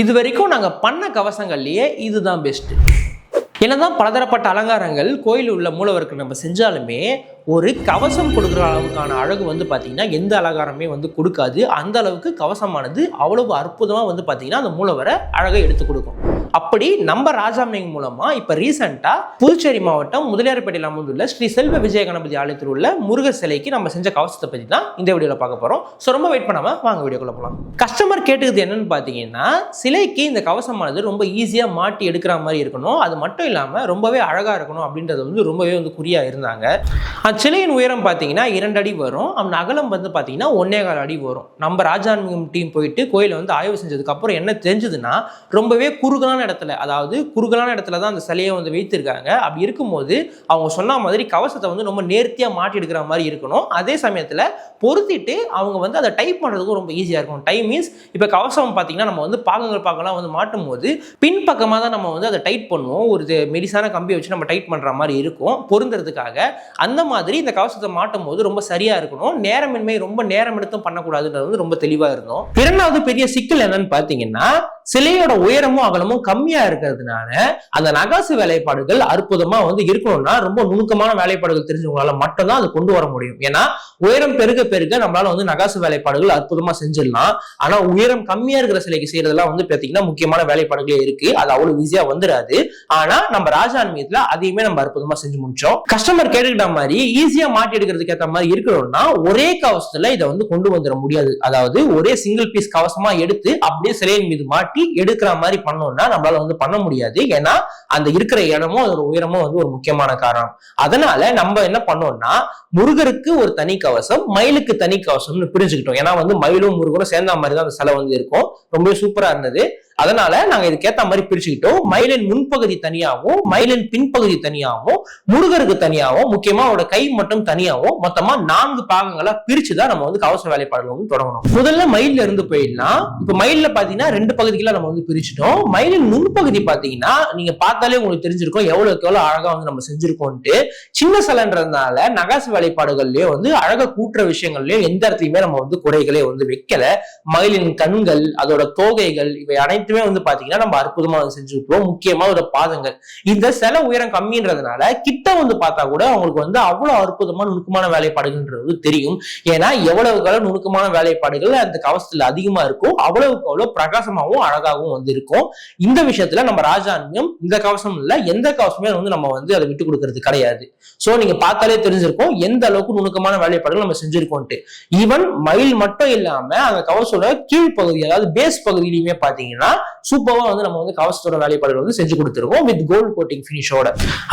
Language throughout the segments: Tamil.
இது வரைக்கும் நாங்கள் பண்ண கவசங்கள்லேயே இதுதான் பெஸ்ட்டு என்னதான் பலதரப்பட்ட அலங்காரங்கள் கோயில் உள்ள மூலவருக்கு நம்ம செஞ்சாலுமே ஒரு கவசம் கொடுக்குற அளவுக்கான அழகு வந்து பார்த்திங்கன்னா எந்த அலங்காரமே வந்து கொடுக்காது. அந்த அளவுக்கு கவசமானது அவ்வளவு அற்புதமாக வந்து பார்த்திங்கன்னா அந்த மூலவரை அழகை எடுத்து கொடுக்கும். அப்படி நம்ம ராஜாமணிங் மூலமா இப்போ ரீசெண்டா புதுச்சேரி மாவட்டம் முதலியார்பேட்டையில் அமர்ந்துள்ள ஸ்ரீ செல்வ விஜய கணபதி ஆலயத்தில் உள்ள முருக சிலைக்கு நம்ம செஞ்ச கவசத்தை பற்றி தான் இந்த வீடியோவில் பார்க்க போகிறோம் ஸோ ரொம்ப வெயிட் பண்ணாம வாங்க வீடியோக்குள்ள போகலாம் கஸ்டமர் கேட்டுக்கிறது என்னன்னு பார்த்தீங்கன்னா சிலைக்கு இந்த கவசமானது ரொம்ப ஈஸியாக மாட்டி எடுக்கிற மாதிரி இருக்கணும். அது மட்டும் இல்லாமல் ரொம்பவே அழகாக இருக்கணும் அப்படின்றது வந்து ரொம்பவே வந்து குறியா இருந்தாங்க. அந்த சிலையின் உயரம் பார்த்தீங்கன்னா இரண்டு அடி வரும். அந்த அகலம் வந்து பார்த்தீங்கன்னா ஒன்னே கால் அடி வரும். நம்ம ராஜான்மிகம் டீம் போயிட்டு கோயிலை வந்து ஆய்வு செஞ்சதுக்கு அப்புறம் என்ன தெரிஞ்சதுன்னா ரொம்பவே குறுகலான இடத்துல அதாவது குறுகலான இடத்துல தான் அந்த சிலையை வந்து வைத்திருக்காங்க. அப்படி இருக்கும்போது அவங்க சொன்ன மாதிரி கவசத்தை வந்து ரொம்ப நேர்த்தியாக மாட்டி எடுக்கிற மாதிரி இருக்கணும். அதே சமயத்தில் பொருத்திட்டு அவங்க வந்து அதை டைப் பண்ணுறதுக்கும் ரொம்ப ஈஸியாக இருக்கும் டைம் மீன்ஸ் இப்போ கவசம் பார்த்தீங்கன்னா நம்ம வந்து பாகங்கள் பாகம்லாம் வந்து மாட்டும் போது பின்பக்கமாக தான் நம்ம வந்து அதை டைட் பண்ணுவோம். ஒரு இது மெலிசான கம்பியை வச்சு நம்ம டைட் பண்ணுற மாதிரி இருக்கும். பொருந்துறதுக்காக அந்த மாதிரி இந்த கவசத்தை மாட்டும் போது ரொம்ப சரியாக இருக்கணும். நேரமின்மை ரொம்ப நேரம் எடுத்தும் பண்ணக்கூடாதுன்றது வந்து ரொம்ப தெளிவாக இருந்தோம். இரண்டாவது பெரிய சிக்கல் என்னன்னு பார்த்தீங்கன்னா சிலையோட உயரமும் அகலமும் கம்மியா இருக்கிறதுனால அந்த நகாசு வேலைப்பாடுகள் அற்புதமா வந்து இருக்கணும்னா ரொம்ப நுணுக்கமான வேலைப்பாடுகள் தெரிஞ்சவங்களால மட்டும்தான் அது கொண்டு வர முடியும். ஏன்னா உயரம் பெருக பெருக நம்மளால வந்து நகாசு வேலைப்பாடுகள் அற்புதமா செஞ்சிடலாம். ஆனா உயரம் கம்மியா இருக்கிற சிலைக்கு செய்யறதெல்லாம் வந்து பாத்தீங்கன்னா முக்கியமான வேலைப்பாடுகளே இருக்கு. அது அவ்வளவு ஈஸியா வந்துடாது ஆனா நம்ம ராஜான்மியத்துல அதையுமே நம்ம அற்புதமா செஞ்சு முடிச்சோம். கஸ்டமர் கேட்டுக்கிட்ட மாதிரி ஈஸியா மாட்டி எடுக்கிறதுக்கு ஏற்ற மாதிரி இருக்கணும்னா ஒரே கவசத்துல இதை வந்து கொண்டு வந்துட முடியாது. அதாவது ஒரே சிங்கிள் பீஸ் கவசமா எடுத்து அப்படியே சிலையின் மீது மாட்டி காட்டி எடுக்கிற மாதிரி பண்ணோம்னா நம்மளால வந்து பண்ண முடியாது. ஏன்னா அந்த இருக்கிற இடமும் அதோட உயரமும் வந்து ஒரு முக்கியமான காரணம். அதனால நம்ம என்ன பண்ணோம்னா முருகருக்கு ஒரு தனி கவசம் மயிலுக்கு தனி கவசம்னு பிரிஞ்சுக்கிட்டோம். ஏன்னா வந்து மயிலும் முருகரும் சேர்ந்த மாதிரி தான் அந்த சிலை வந்து இருக்கும். ரொம்பவே சூப்பரா இருந்தது. அதனால நாங்க இதுக்கேத்த மாதிரி பிரிச்சுக்கிட்டோம். மயிலின் முன்பகுதி தனியாகவும் மயிலின் பின்பகுதி தனியாகவும் முருகருக்கு தனியாகவும் முக்கியமா அவரோட கை மட்டும் தனியாகவும் மொத்தமா நான்கு பாகங்களா பிரிச்சுதான் நம்ம வந்து கவச வேலைப்பாடுகள் வந்து தொடங்கணும். முதல்ல மயில இருந்து போயிடலாம். இப்ப மயில பாத்தீங்கன்னா ரெண்டு பகுதிகள் நம்ம வந்து பிரிச்சிட்டோம். மயிலின் முன்பகுதி பாத்தீங்கன்னா நீங்க பார்த்தாலே உங்களுக்கு தெரிஞ்சிருக்கும் எவ்வளோக்கு எவ்வளவு அழகா வந்து நம்ம செஞ்சிருக்கோம்ட்டு சின்ன சிலைன்றதுனால நகாசு வேலைப்பாடுகள்லயே வந்து அழக கூட்டுற விஷயங்கள்லயும் எந்த இடத்துலையுமே நம்ம வந்து குறைகளே வந்து வைக்கல. மயிலின் கண்கள் அதோட தோகைகள் இவை அனைத்துமே வந்து பாத்தீங்கன்னா நம்ம அற்புதமா வந்து செஞ்சுருக்கோம் முக்கியமா அதோட பாதங்கள். இந்த சிலை உயரம் கம்மின்றதுனால கிட்ட வந்து பார்த்தா கூட அவங்களுக்கு வந்து அவ்வளவு அற்புதமான நுணுக்கமான வேலைப்பாடுகள்ன்றது தெரியும். ஏன்னா எவ்வளவுக்கு எவ்வளவு நுணுக்கமான வேலைப்பாடுகள் அந்த கவசத்துல அதிகமா இருக்கும் அவ்வளவுக்கு அவ்வளவு பிரகாசமாகவும் அழகாகவும் வந்து இருக்கும். இந்த விஷயத்துல நம்ம ராஜான்யம் இந்த கவசம் இல்ல எந்த கவசமே வந்து நம்ம வந்து அதை விட்டு கொடுக்கறது கிடையாது. சோ நீங்க பார்த்தாலே தெரிஞ்சிருக்கும் எந்த அளவுக்கு நுணுக்கமான வேலைப்பாடுகள் நம்ம செஞ்சிருக்கோம்ட்டு ஈவன் மயில் மட்டும் இல்லாம அந்த கவசோட கீழ்ப்பகுதி அதாவது பேஸ் பகுதியிலுமே பாத்தீங்கன்னா சூப்பராக வந்து நம்ம வந்து கவசத்தோட வேலைப்பாடுகள் வந்து செஞ்சு கொடுத்துருக்கோம் வித் கோல்டு கோட்டிங் ஃபினிஷோட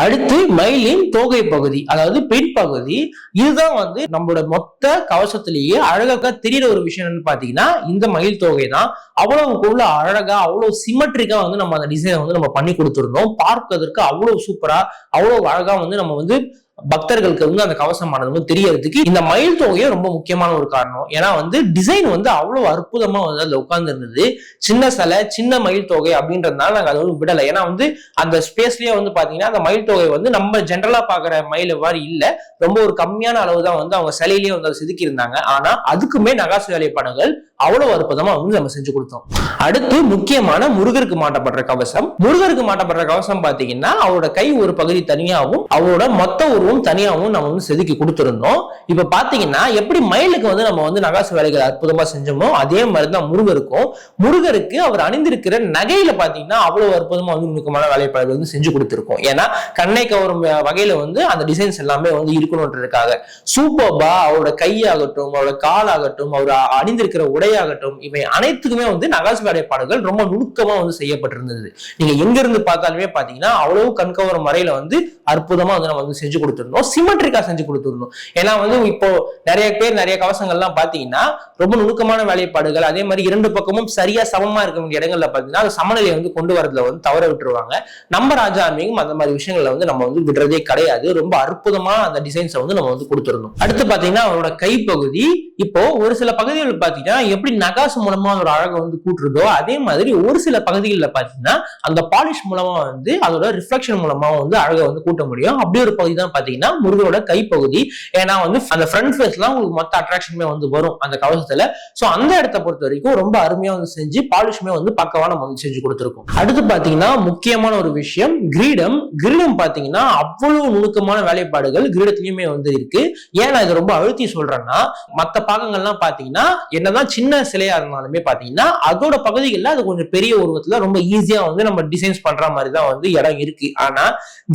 அடுத்து மயிலின் தோகை பகுதி அதாவது பின்பகுதி இதுதான் வந்து நம்மளோட மொத்த கவசத்திலேயே அழகாக தெரியிற ஒரு விஷயம் பார்த்தீங்கன்னா பாத்தீங்கன்னா இந்த மயில் தொகை தான். அவ்வளவுக்குள்ள அழகா அவ்வளவு சிமெட்ரிக்கா வந்து நம்ம அந்த டிசைனை வந்து நம்ம பண்ணி கொடுத்துருந்தோம். பார்க்கறதுக்கு அவ்வளவு சூப்பரா அவ்வளவு அழகா வந்து நம்ம வந்து பக்தர்களுக்கு வந்து அந்த கவசமானது வந்து தெரியறதுக்கு இந்த மயில் தொகையும் ரொம்ப முக்கியமான ஒரு காரணம். ஏன்னா வந்து டிசைன் வந்து அவ்வளவு அற்புதமா வந்து அதுல உட்கார்ந்து இருந்தது சின்ன சிலை சின்ன மயில் தொகை அப்படின்றதுனால நாங்க அதை வந்து விடலை. ஏன்னா வந்து அந்த ஸ்பேஸ்லயே வந்து பாத்தீங்கன்னா அந்த மயில் தொகை வந்து நம்ம ஜென்ரலா பாக்குற மயில் மாதிரி இல்ல ரொம்ப ஒரு கம்மியான அளவு தான் வந்து அவங்க சிலையிலேயே வந்து அதை செதுக்கி இருந்தாங்க ஆனா அதுக்குமே நகாசு வேலைப்பாடுகள் அவ்வளவு அற்புதமா வந்து நம்ம செஞ்சு கொடுத்தோம். அடுத்து முக்கியமான முருகருக்கு மாட்டப்படுற கவசம். முருகருக்கு மாட்டப்படுற கவசம் பாத்தீங்கன்னா அவரோட கை ஒரு பகுதி தனியாகவும் அவரோட மொத்த ஒரு உருவம் தனியாகவும் நம்ம வந்து செதுக்கி கொடுத்துருந்தோம். இப்ப பாத்தீங்கன்னா எப்படி மயிலுக்கு வந்து நம்ம வந்து நகாசு வேலைகள் அற்புதமா செஞ்சோமோ அதே மாதிரி தான் முருகருக்கும். முருகருக்கு அவர் அணிந்திருக்கிற நகையில பாத்தீங்கன்னா அவ்வளவு அற்புதமா வந்து நுணுக்கமான வேலைப்பாடுகள் வந்து செஞ்சு கொடுத்துருக்கோம். ஏன்னா கண்ணை கவரும் வகையில வந்து அந்த டிசைன்ஸ் எல்லாமே வந்து இருக்கணுன்றதுக்காக சூப்பர்பா அவரோட கையாகட்டும் அவரோட காலாகட்டும் அவர் அணிந்திருக்கிற உடையாகட்டும் இவை அனைத்துக்குமே வந்து நகாசு வேலைப்பாடுகள் ரொம்ப நுணுக்கமா வந்து செய்யப்பட்டிருந்தது. நீங்க எங்க இருந்து பார்த்தாலுமே பாத்தீங்கன்னா அவ்வளவு கண்கவரும் வரையில வந்து அற்புதமா வந்து நம்ம வந்து செஞ்சு கொடுத்துருந்தோம் சிமெட்ரிக்கா செஞ்சு கொடுத்துருந்தோம் ஏன்னா வந்து இப்போ நிறைய பேர் நிறைய கவசங்கள்லாம் பாத்தீங்கன்னா ரொம்ப நுணுக்கமான வேலைப்பாடுகள் அதே மாதிரி இரண்டு பக்கமும் சரியா சமமா இருக்க வேண்டிய இடங்கள்ல பாத்தீங்கன்னா அது சமநிலையை வந்து கொண்டு வரதுல வந்து தவற விட்டுருவாங்க. நம்ம ராஜா அந்த மாதிரி விஷயங்கள்ல வந்து நம்ம வந்து விடுறதே கிடையாது. ரொம்ப அற்புதமா அந்த டிசைன்ஸை வந்து நம்ம வந்து கொடுத்துருந்தோம் அடுத்து பாத்தீங்கன்னா அவரோட கைப்பகுதி. இப்போ ஒரு சில பகுதிகள் பாத்தீங்கன்னா எப்படி நகாசு மூலமா அதோட அழகை வந்து கூட்டுறதோ அதே மாதிரி ஒரு சில பகுதிகளில் பாத்தீங்கன்னா அந்த பாலிஷ் மூலமா வந்து அதோட ரிஃப்ளெக்ஷன் மூலமா வந்து அழகை வந்து கூட்ட முடியும். அப்படி ஒரு பகுதி தான் பாத்தீங்கன்னா முருகனோட கைப்பகுதி. ஏன்னா வந்து அந்த ஃப்ரண்ட் ஃபேஸ்லாம் உங்களுக்கு மொத்த அட்ராக்ஷனுமே வந்து வரும் அந்த கவசத்துல. சோ அந்த இடத்த பொறுத்த வரைக்கும் ரொம்ப அருமையா வந்து செஞ்சு பாலிஷுமே வந்து பக்கவா நம்ம வந்து செஞ்சு கொடுத்துருக்கோம். அடுத்து பாத்தீங்கன்னா முக்கியமான ஒரு விஷயம் கிரீடம். கிரீடம் பாத்தீங்கன்னா அவ்வளவு நுணுக்கமான வேலைப்பாடுகள் கிரீடத்திலயுமே வந்து இருக்கு. ஏன் நான் இதை ரொம்ப அழுத்தி சொல்றேன்னா மத்த பாகங்கள்லாம் பாத்தீங்கன்னா என்னதான் சின்ன சிலையா இருந்தாலுமே பாத்தீங்கன்னா அதோட பகுதிகளில் அது கொஞ்சம் பெரிய உருவத்துல ரொம்ப ஈஸியா வந்து நம்ம டிசைன்ஸ் பண்ற மாதிரி தான் வந்து இடம் இருக்கு. ஆனா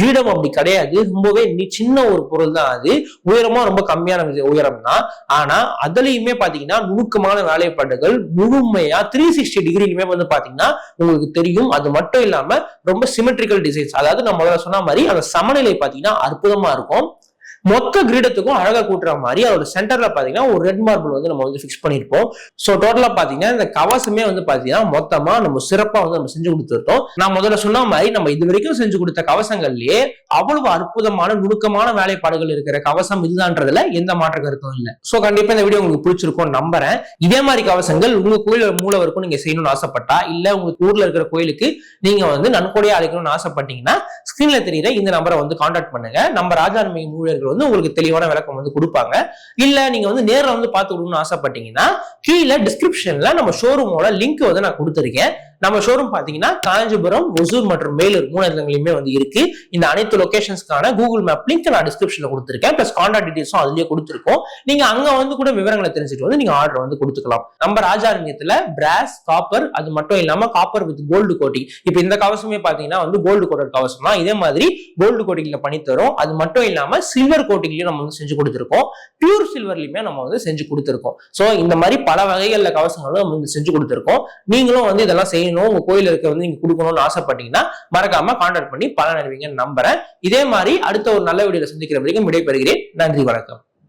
கிரீடம் அப்படி கிடையாது. ரொம்பவே நீ சின்ன ஒரு பொருள் தான் அது. உயரமா ரொம்ப கம்மியான உயரம் தான் ஆனா அதுலயுமே பாத்தீங்கன்னா நுணுக்கமான வேலைப்பாடுகள் முழுமையா த்ரீ சிக்ஸ்டி டிகிரிலுமே வந்து பாத்தீங்கன்னா உங்களுக்கு தெரியும். அது மட்டும் இல்லாம ரொம்ப சிமெட்ரிக்கல் டிசைன்ஸ் அதாவது நான் முதல்ல சொன்ன மாதிரி அந்த சமநிலை பாத்தீங்கன்னா அற்புதமா இருக்கும். மொத்த கிரீடத்துக்கும் அழகா கூட்டுற மாதிரி அதோட சென்டர்ல பாத்தீங்கன்னா ஒரு ரெட் மார்பிள் வந்து நம்ம வந்து ஃபிக்ஸ் பண்ணிருப்போம் சோ டோட்டலா பாத்தீங்கன்னா இந்த கவசமே வந்து பாத்தீங்கன்னா மொத்தமா நம்ம சிறப்பா வந்து நம்ம செஞ்சு கொடுத்துருக்கோம் நான் முதல்ல சொன்ன மாதிரி நம்ம இது வரைக்கும் செஞ்சு கொடுத்த கவசங்கள்லயே அவ்வளவு அற்புதமான நுணுக்கமான வேலைப்பாடுகள் இருக்கிற கவசம் இதுதான்றதுல எந்த மாற்ற கருத்தும் இல்ல. சோ கண்டிப்பா இந்த வீடியோ உங்களுக்கு பிடிச்சிருக்கும் நம்புறேன். இதே மாதிரி கவசங்கள் உங்க கோயில் மூலவருக்கும் நீங்க செய்யணும்னு ஆசைப்பட்டா இல்ல உங்க ஊர்ல இருக்கிற கோயிலுக்கு நீங்க வந்து நன்கொடையா அழைக்கணும்னு ஆசைப்பட்டீங்கன்னா ஸ்கிரீன்ல தெரியுற இந்த நம்பரை வந்து கான்டாக்ட் பண்ணுங்க. நம்ம ராஜாண்மை ஊழியர்கள் வந்து உங்களுக்கு தெளிவான விளக்கம் வந்து கொடுப்பாங்க. இல்ல நீங்க வந்து நேர்ல வந்து பார்த்து கொடுக்கணும்னு ஆசைப்பட்டீங்கன்னா கீழே டிஸ்கிரிப்ஷன்ல நம்ம ஷோரூமோட லிங்க் வந்து நான் கொடுத்துருக்கேன். நம்ம ஷோரூம் பாத்தீங்கன்னா காஞ்சிபுரம் ஒசூர் மற்றும் மேலூர் மூணு இடங்களையுமே வந்து இருக்கு. இந்த அனைத்து லொகேஷன்ஸ்க்கான கூகுள் மேப் லிங்க் நான் டிஸ்கிரிப்ஷன்ல கொடுத்துருக்கேன். பிளஸ் கான்டாக்ட் டீடைல்ஸும் அதுலயே கொடுத்துருக்கோம். நீங்க அங்க வந்து கூட விவரங்களை தெரிஞ்சுட்டு வந்து நீங்க ஆர்டர் வந்து கொடுத்துக்கலாம். நம்ம ராஜாரண்யத்துல பிராஸ் காப்பர் அது மட்டும் இல்லாம காப்பர் வித் கோல்டு கோட்டிங் இப்போ இந்த கவசமே பாத்தீங்கன்னா வந்து கோல்டு கோட்டட் கவசம் தான். இதே மாதிரி கோல்டு கோட்டிங்ல பண்ணி தரும் அது மட்டும் இல்லாம சில்வர் கோட்டிங்லயும் நம்ம வந்து செஞ்சு கொடுத்துருக்கோம். பியூர் சில்வர்லயுமே நம்ம வந்து செஞ்சு கொடுத்துருக்கோம். சோ இந்த மாதிரி பல வகைகள்ல கவசங்களும் நம்ம வந்து செஞ்சு கொடுத்துருக்கோம். நீங்களும் வந்து இதெல்லாம் செய்யணும். உங்க கோயில் இருக்க வந்து நீங்க கொடுக்கணும்னு ஆசைப்பட்டீங்கன்னா மறக்காம கான்டாக்ட் பண்ணி பலன் அறிவிங்கன்னு நம்புறேன். இதே மாதிரி அடுத்த ஒரு நல்ல வீடியோல சந்திக்கிற வரைக்கும் விடைபெறுகிறேன். நன்றி வணக்கம்.